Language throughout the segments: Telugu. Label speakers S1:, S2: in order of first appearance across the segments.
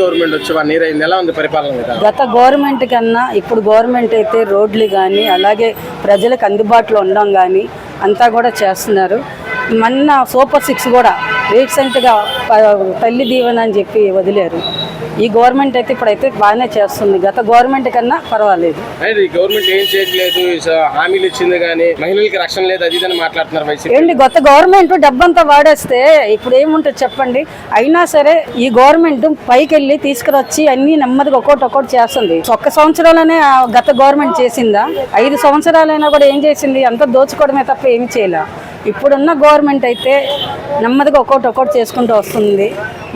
S1: గవర్నమెంట్ వచ్చి వన్ ఇయర్ అయింది. ఎలా ఉంది పరిపాలన
S2: గత గవర్నమెంట్ కన్నా ఇప్పుడు గవర్నమెంట్ అయితే రోడ్లు కానీ అలాగే ప్రజలకు అందుబాటులో ఉండడం కానీ అంతా కూడా చేస్తున్నారు. మొన్న సూపర్ సిక్స్ కూడా రీసెంట్గా తల్లి దీవెన అని చెప్పి వదిలేరు. ఈ గవర్నమెంట్ అయితే ఇప్పుడైతే బాగానే చేస్తుంది. గత గవర్నమెంట్ కన్నా పర్వాలేదు.
S1: ఈ గవర్నమెంట్ ఏం చేయట్లేదు? హామీలు ఇచ్చింది కానీ మహిళలకి రక్షణ లేదు అది ఇదని మాట్లాడుతున్నారు వైసీపీ.
S2: ఏంటి గత గవర్నమెంట్ డబ్బంతా వాడేస్తే ఇప్పుడు ఏముంటుంది చెప్పండి? అయినా సరే ఈ గవర్నమెంట్ పైకి వెళ్ళి తీసుకురొచ్చి అన్ని నెమ్మదిగా ఒక్కోటి ఒక్కోటి చేస్తుంది. ఒక్క సంవత్సరంలోనే గత గవర్నమెంట్ చేసిందా? ఐదు సంవత్సరాలైనా కూడా ఏం చేసింది? అంతా దోచుకోవడమే తప్ప ఏమి చేయలే. ఇప్పుడున్న గవర్నమెంట్ అయితే నెమ్మదిగా ఒక్కోటి ఒక్కోటి చేసుకుంటూ వస్తుంది.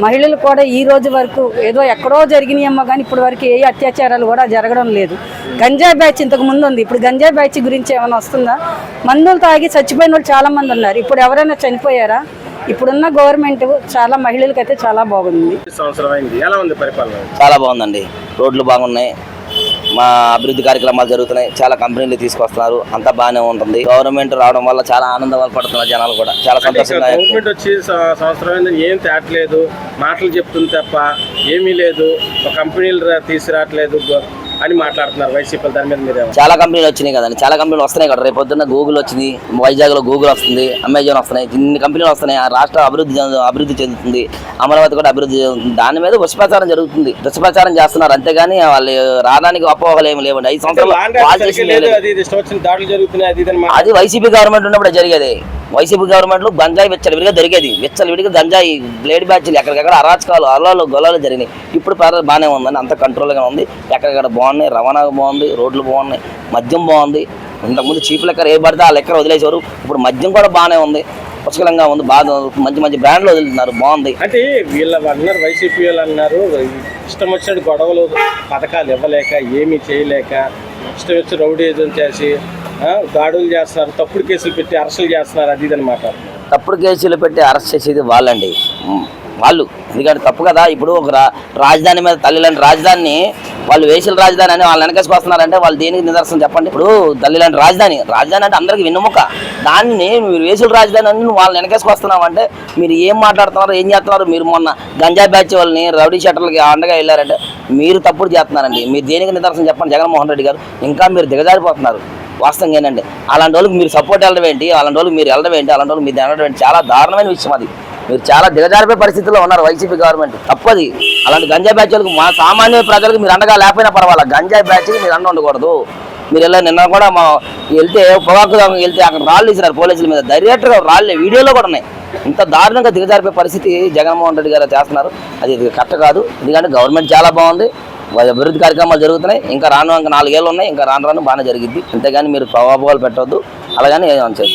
S2: మహిళలు కూడా ఈ రోజు వరకు ఏదో ఎక్కడో జరిగినాయేమో కానీ ఇప్పటి వరకు ఏ అత్యాచారాలు కూడా జరగడం లేదు. గంజాయి బ్యాచ్ ఇంతకు ముందు ఉంది. ఇప్పుడు గంజాయి బ్యాచ్ గురించి ఏమైనా వస్తుందా? మందులు తాగి చచ్చిపోయిన వాళ్ళు చాలా మంది ఉన్నారు. ఇప్పుడు ఎవరైనా చనిపోయారా? ఇప్పుడున్న గవర్నమెంట్ చాలా మహిళలకైతే చాలా బాగుంది.
S1: సంవత్సరం అయింది. ఎలా ఉంది పరిపాలన?
S3: చాలా బాగుందండి. రోడ్లు బాగున్నాయి. మా అభివృద్ధి కార్యక్రమాలు జరుగుతున్నాయి. చాలా కంపెనీలు తీసుకొస్తున్నారు. అంతా బాగానే ఉంటుంది. గవర్నమెంట్ రావడం వల్ల చాలా ఆనందం పడుతున్నారు జనాలు కూడా. చాలా సంతోషంగా
S1: గవర్నమెంట్ వచ్చి సంవత్సరం ఏం తేటలేదు. మాటలు చెప్తుంది తప్ప ఏమీ లేదు. కంపెనీలు తీసుకురావట్లేదు. అని మాట్లాడుతున్నారు వైసీపీ దాని మీద మీరేమో.
S3: చాలా కంపెనీలు వచ్చినాయి కదండి. చాలా కంపెనీలు వస్తున్నాయి కదా రేపు పొద్దున్న గూగుల్ వచ్చింది వైజాగ్లో గూగుల్ వస్తుంది అమెజాన్ వస్తున్నాయి ఇన్ని కంపెనీలు వస్తున్నాయి. ఆ రాష్ట్రం అభివృద్ధి అభివృద్ధి చెందుతుంది. అమరావతి కూడా అభివృద్ధి చెందుతుంది దాని మీద దుష్ప్రచారం జరుగుతుంది. దుష్ప్రచారం చేస్తున్నారు. అంతేగాని వాళ్ళు రావడానికి అపోహలు ఏమి లేవండి. ఐదు సంవత్సరాలు
S1: అది
S3: వైసీపీ గవర్నమెంట్ ఉన్నప్పుడు జరిగేది. వైసీపీ గవర్నమెంట్లో గంజాయి విచ్చలవిడిగా దొరికేది. విచ్చలవిడిగా గంజాయి బ్లేడ్ బ్యాచ్లు ఎక్కడికక్కడ అరాచకాలు అల్లాలు గొల్లాలు జరిగినాయి. ఇప్పుడు పర్వాలేదు బాగానే ఉందండి అంత కంట్రోల్గా ఉంది. ఎక్కడికక్కడ బాగున్నాయి రవాణా బాగుంది రోడ్లు బాగున్నాయి మద్యం బాగుంది. ఇంతకుముందు చీప్ లెక్కర్ ఏ పడితే ఆ లెక్కర్ వదిలేసేవారు ఇప్పుడు మద్యం కూడా బాగానే ఉంది. పుష్కలంగా ఉంది. బాగా మంచి మంచి బ్రాండ్లు వదులుతున్నారు. బాగుంది.
S1: అంటే వీళ్ళ అన్నారు వైసీపీ వాళ్ళు అన్నారు ఇష్టం వచ్చినట్టు గొడవలు పథకాలు ఇవ్వలేక ఏమీ చేయలేక ఇష్టం వచ్చి రౌడీజం చేసి దాడులు చేస్తున్నారు తప్పుడు కేసులు పెట్టి అరెస్టులు చేస్తున్నారు అది ఇది అనమాట
S3: తప్పుడు కేసులు పెట్టి అరెస్ట్ చేసేది వాళ్ళండి. వాళ్ళు. ఎందుకంటే తప్పు కదా ఇప్పుడు ఒక రా- రాజధాని మీద తల్లిలాంటి రాజధానిని వాళ్ళు వేసిన రాజధాని అని వాళ్ళు వెనకేసుకొస్తున్నారంటే వాళ్ళు దేనికి నిదర్శనం చెప్పండి? ఇప్పుడు తల్లిలాంటి రాజధాని రాజధాని అంటే అందరికి వినుముక దాన్ని మీరు వేసిన రాజధాని అని వాళ్ళు వాళ్ళని వెనకేసుకొస్తున్నావు అంటే మీరు ఏం మాట్లాడుతున్నారు ఏం చేస్తున్నారు? మీరు మొన్న గంజా బ్యాచ్ వాళ్ళని రౌడీ షట్టర్లకి అండగా వెళ్ళారంటే మీరు తప్పుడు చేస్తున్నారండి. మీరు దేనికి నిదర్శనం చెప్పండి? జగన్మోహన్ రెడ్డి గారు. ఇంకా మీరు దిగజారిపోతున్నారు. వాస్తవంగా ఏంటంటే అలాంటి వాళ్ళకి మీరు సపోర్ట్ వెళ్ళడం ఏంటి? అలాంటి వాళ్ళకి మీరు వెళ్ళడం ఏంటి? అలాంటి వాళ్ళు మీరు వెళ్ళడం ఏంటి? చాలా దారుణమైన విషయం అది. మీరు చాలా దిగజారిపోయే పరిస్థితిలో ఉన్నారు వైసీపీ గవర్నమెంట్. తప్పది. అలాంటి గంజాయి బ్యాచ్లకు మా సామాన్య ప్రజలకు మీరు అండగా లేకపోయినా పర్వాలేదు. గంజాయి బ్యాచ్కి మీరు అండ ఉండకూడదు. మీరు వెళ్ళి నిన్న కూడా మా వెళ్తే పొగాకు వెళ్తే అక్కడ రాళ్ళు ఇచ్చినారు పోలీసుల మీద. డైరెక్ట్గా రాళ్ళే వీడియోలో కూడా ఉన్నాయి. ఇంత దారుణంగా దిగజారిపోయే పరిస్థితి జగన్మోహన్ రెడ్డి గారు చేస్తున్నారు. అది కరెక్ట్ కాదు. ఎందుకంటే గవర్నమెంట్ చాలా బాగుంది. వాళ్ళ అభివృద్ధి కార్యక్రమాలు జరుగుతున్నాయి. ఇంకా రాను ఇంకా నాలుగేళ్ళు ఉన్నాయి. ఇంకా రాను రాను బాగానే జరిగింది అంతేగాని మీరు ప్రభావాలు పెట్టవద్దు. అలాగని ఏం చేయదు